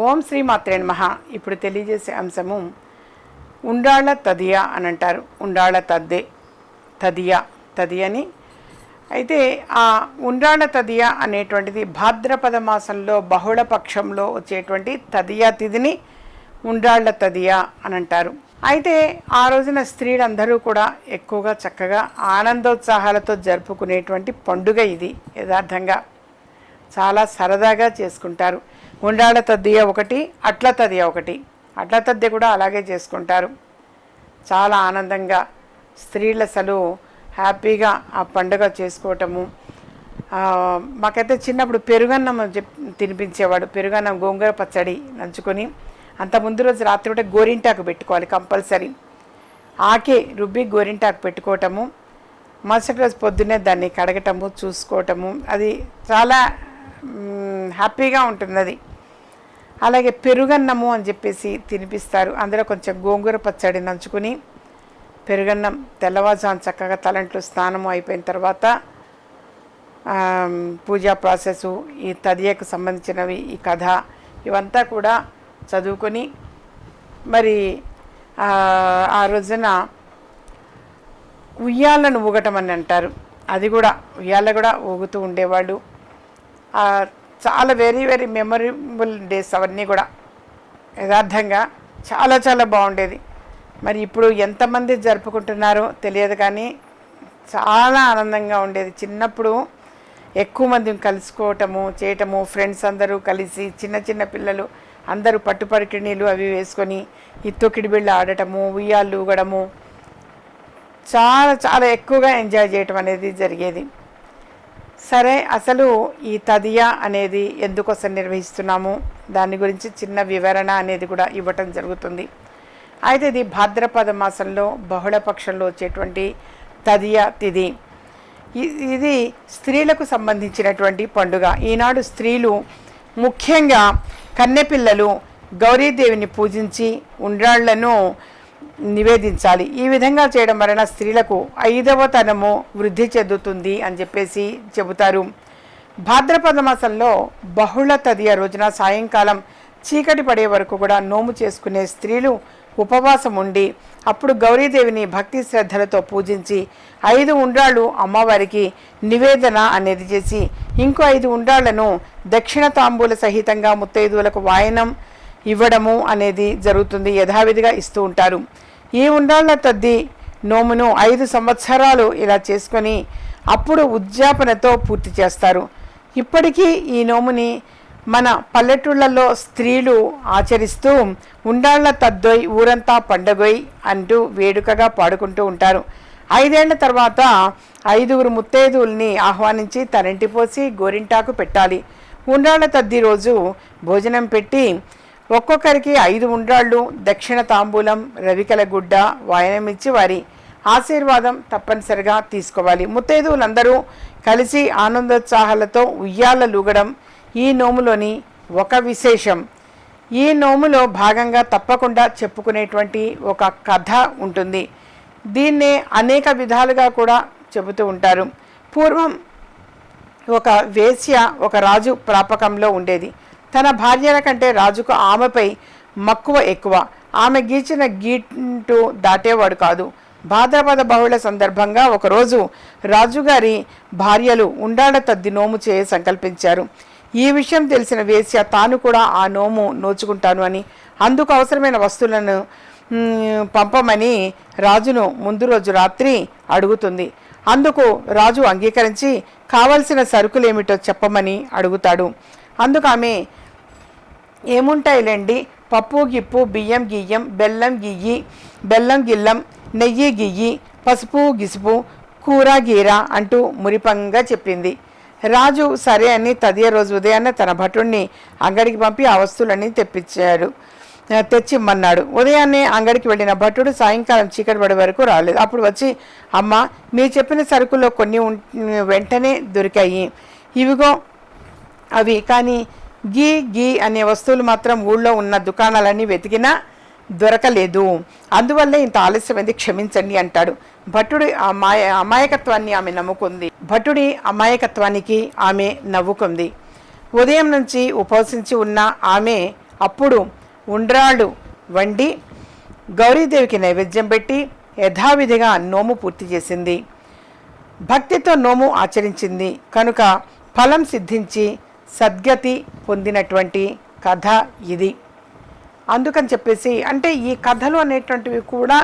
ఓం శ్రీ మాత్రే మహా ఇప్పుడు తెలియజేసే అంశము ఉండాళ్ళ తదియా అని అంటారు. ఉండాళ్ళ తద్దే తదియా తదియని. అయితే ఆ ఉండాళ్ళ తదియా అనేటువంటిది భాద్రపద మాసంలో బహుళ పక్షంలో వచ్చేటువంటి తదియా తిథిని ఉండాళ్ళ తదియ అని అంటారు. అయితే ఆ రోజున స్త్రీలందరూ కూడా ఎక్కువగా చక్కగా ఆనందోత్సాహాలతో జరుపుకునేటువంటి పండుగ ఇది. యథార్థంగా చాలా సరదాగా చేసుకుంటారు. ఉండాళ్ళ తద్దియ ఒకటి అట్ల తదియ ఒకటి. అట్ల తద్ది కూడా అలాగే చేసుకుంటారు. చాలా ఆనందంగా స్త్రీలు అసలు హ్యాపీగా ఆ పండుగ చేసుకోవటము మాకైతే చిన్నప్పుడు పెరుగన్నం చెప్ తినిపించేవాడు. పెరుగన్నం గోంగూర పచ్చడి నంచుకొని అంత ముందు రోజు రాత్రి కూడా గోరింటాకు పెట్టుకోవాలి కంపల్సరీ. ఆకే రుబ్బి గోరింటాకు పెట్టుకోవటము మరుసటి రోజు పొద్దున్నే దాన్ని కడగటము చూసుకోవటము అది చాలా హ్యాపీగా ఉంటుంది అది అలాగే పెరుగన్నము అని చెప్పేసి తినిపిస్తారు. అందులో కొంచెం గోంగూర పచ్చడి నంచుకుని పెరుగన్నం తెల్లవారుజాము చక్కగా తలంట్లు స్నానము అయిపోయిన తర్వాత పూజా ప్రాసెస్ ఈ తదియకు సంబంధించినవి ఈ కథ ఇవంతా కూడా చదువుకొని మరి ఆ, రోజున ఉయ్యాలను ఊగటం అని అంటారు. అది కూడా ఉయ్యాల కూడా ఊగుతూ ఉండేవాళ్ళు. చాలా వెరీ వెరీ మెమొరబుల్ డేస్ అవన్నీ కూడా. యథార్థంగా చాలా చాలా బాగుండేది. మరి ఇప్పుడు ఎంతమంది జరుపుకుంటున్నారో తెలియదు కానీ చాలా ఆనందంగా ఉండేది. చిన్నప్పుడు ఎక్కువ మంది కలుసుకోవటము చేయటము ఫ్రెండ్స్ అందరూ కలిసి చిన్న చిన్న పిల్లలు అందరూ పట్టుపరికిణీలు అవి వేసుకొని ఈ తొక్కిడి బిళ్ళ ఆడటము ఉయ్యాలు ఊగడము చాలా చాలా ఎక్కువగా ఎంజాయ్ చేయటం అనేది జరిగేది. సరే అసలు ఈ తదియా అనేది ఎందుకోసం నిర్వహిస్తున్నాము? దాని గురించి చిన్న వివరణ అనేది కూడా ఇవ్వటం జరుగుతుంది. అయితే ఇది భాద్రపద మాసంలో బహుళ పక్షంలో వచ్చేటువంటి తదియా తిథి. ఇది స్త్రీలకు సంబంధించినటువంటి పండుగ. ఈనాడు స్త్రీలు ముఖ్యంగా కన్నెపిల్లలు గౌరీదేవిని పూజించి ఉండ్రాళ్ళను నివేదించాలి. ఈ విధంగా చేయడం వలన స్త్రీలకు ఐదవ తనము వృద్ధి చెందుతుంది అని చెప్పేసి చెబుతారు. భాద్రపద మాసంలో బహుళ తదియ రోజున సాయంకాలం చీకటి పడే వరకు కూడా నోము చేసుకునే స్త్రీలు ఉపవాసం ఉండి అప్పుడు గౌరీదేవిని భక్తి శ్రద్ధలతో పూజించి ఐదు ఉండ్రాళ్ళు అమ్మవారికి నివేదన అనేది చేసి ఇంకో ఐదు ఉండ్రాళ్ళను దక్షిణ తాంబూల సహితంగా ముత్తైదువులకు వాయనం ఇవ్వడము అనేది జరుగుతుంది యథావిధిగా ఇస్తూ ఉంటారు. ఈ ఉండాళ్ళ తద్ది నోమును ఐదు సంవత్సరాలు ఇలా చేసుకొని అప్పుడు ఉద్యాపనతో పూర్తి చేస్తారు. ఇప్పటికీ ఈ నోముని మన పల్లెటూళ్ళలో స్త్రీలు ఆచరిస్తూ ఉండాళ్ళ తద్దొయ్ ఊరంతా పండగొయ్ అంటూ వేడుకగా పాడుకుంటూ ఉంటారు. ఐదేళ్ళ తర్వాత ఐదుగురు ముత్తైదువుల్ని ఆహ్వానించి తనంటి పోసి గోరింటాకు పెట్టాలి. ఉండాళ్ళ తద్ది రోజు భోజనం పెట్టి ఒక్కొక్కరికి ఐదు ఉండ్రాళ్ళు దక్షిణ తాంబూలం రవికల గుడ్డ వాయనమిచ్చి వారి ఆశీర్వాదం తప్పనిసరిగా తీసుకోవాలి. ముత్తైదువులందరూ కలిసి ఆనందోత్సాహాలతో ఉయ్యాల లూగడం ఈ నోములోని ఒక విశేషం. ఈ నోములో భాగంగా తప్పకుండా చెప్పుకునేటువంటి ఒక కథ ఉంటుంది. దీన్నే అనేక విధాలుగా కూడా చెబుతూ ఉంటారు. పూర్వం ఒక వేశ్య ఒక రాజు ప్రాపకంలో ఉండేది. తన భార్యల కంటే రాజుకు ఆమెపై మక్కువ ఎక్కువ. ఆమె గీచిన గీటు దాటేవాడు కాదు. భాద్రపద బహుళ సందర్భంగా ఒకరోజు రాజుగారి భార్యలు ఉండాడ తద్ది నోము చేయ సంకల్పించారు. ఈ విషయం తెలిసిన వేశ్య తాను కూడా ఆ నోము నోచుకుంటాను అని అందుకు అవసరమైన వస్తువులను పంపమని రాజును ముందు రోజు రాత్రి అడుగుతుంది. అందుకు రాజు అంగీకరించి కావలసిన సరుకులేమిటో చెప్పమని అడుగుతాడు. అందుకు ఆమె ఏముంటాయిలేండి? పప్పు గిప్పు బియ్యం గియ్యం బెల్లం గియ్యి బెల్లం గిల్లం నెయ్యి గియ్యి పసుపు గిసుపు కూర గీర అంటూ మురిపంగా చెప్పింది. రాజు సరే అని తదియ రోజు ఉదయాన్నే తన భటుణ్ణి అంగడికి పంపి ఆ వస్తువులన్నీ తెప్పించాడు. తెచ్చిమ్మన్నాడు. ఉదయాన్నే అంగడికి వెళ్ళిన భటుడు సాయంకాలం చీకటి పడే వరకు రాలేదు. అప్పుడు వచ్చి అమ్మ మీరు చెప్పిన సరుకుల్లో కొన్ని వెంటనే దొరికాయి. ఇవిగో అవి. కానీ గీ గీ అనే వస్తువులు మాత్రం ఊళ్ళో ఉన్న దుకాణాలన్నీ వెతికినా దొరకలేదు. అందువల్లే ఇంత ఆలస్యమైంది క్షమించండి అంటాడు. భటుడి అమాయ అమాయకత్వాన్ని ఆమె నమ్ముకుంది. భటుడి అమాయకత్వానికి ఆమె నవ్వుకుంది. ఉదయం నుంచి ఉపవసించి ఉన్న ఆమె అప్పుడు ఉండ్రాళ్ళు వండి గౌరీదేవికి నైవేద్యం పెట్టి యథావిధిగా నోము పూర్తి చేసింది. భక్తితో నోము ఆచరించింది. కనుక ఫలం సిద్ధించి సద్గతి పొందినటువంటి కథ ఇది. అందుకని చెప్పేసి అంటే ఈ కథలు అనేటువంటివి కూడా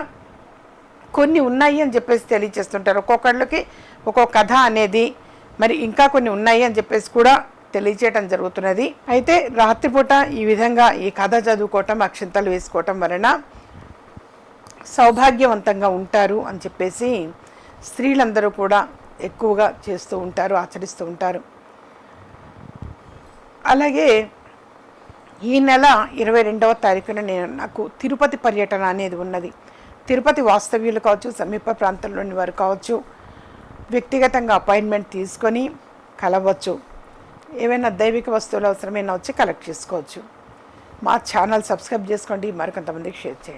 కొన్ని ఉన్నాయి అని చెప్పేసి తెలియజేస్తుంటారు ఒక్కొక్కళ్ళకి ఒక్కొక్క కథ అనేది మరి ఇంకా కొన్ని ఉన్నాయి అని చెప్పేసి కూడా తెలియచేయటం జరుగుతున్నది. అయితే రాత్రిపూట ఈ విధంగా ఈ కథ చదువుకోవటం అక్షింతలు వేసుకోవటం వలన సౌభాగ్యవంతంగా ఉంటారు అని చెప్పేసి స్త్రీలందరూ కూడా ఎక్కువగా చేస్తూ ఉంటారు ఆచరిస్తూ ఉంటారు. అలాగే ఈ నెల ఇరవై రెండవ తారీఖున నేను నాకు తిరుపతి పర్యటన అనేది ఉన్నది. తిరుపతి వాస్తవ్యులు కావచ్చు సమీప ప్రాంతంలోని వారు కావచ్చు వ్యక్తిగతంగా అపాయింట్మెంట్ తీసుకొని కలవచ్చు. ఏవైనా దైవిక వస్తువులు అవసరమైనా వచ్చి కలెక్ట్ చేసుకోవచ్చు. మా ఛానల్ సబ్స్క్రైబ్ చేసుకోండి. మరికొంతమందికి షేర్ చేయండి.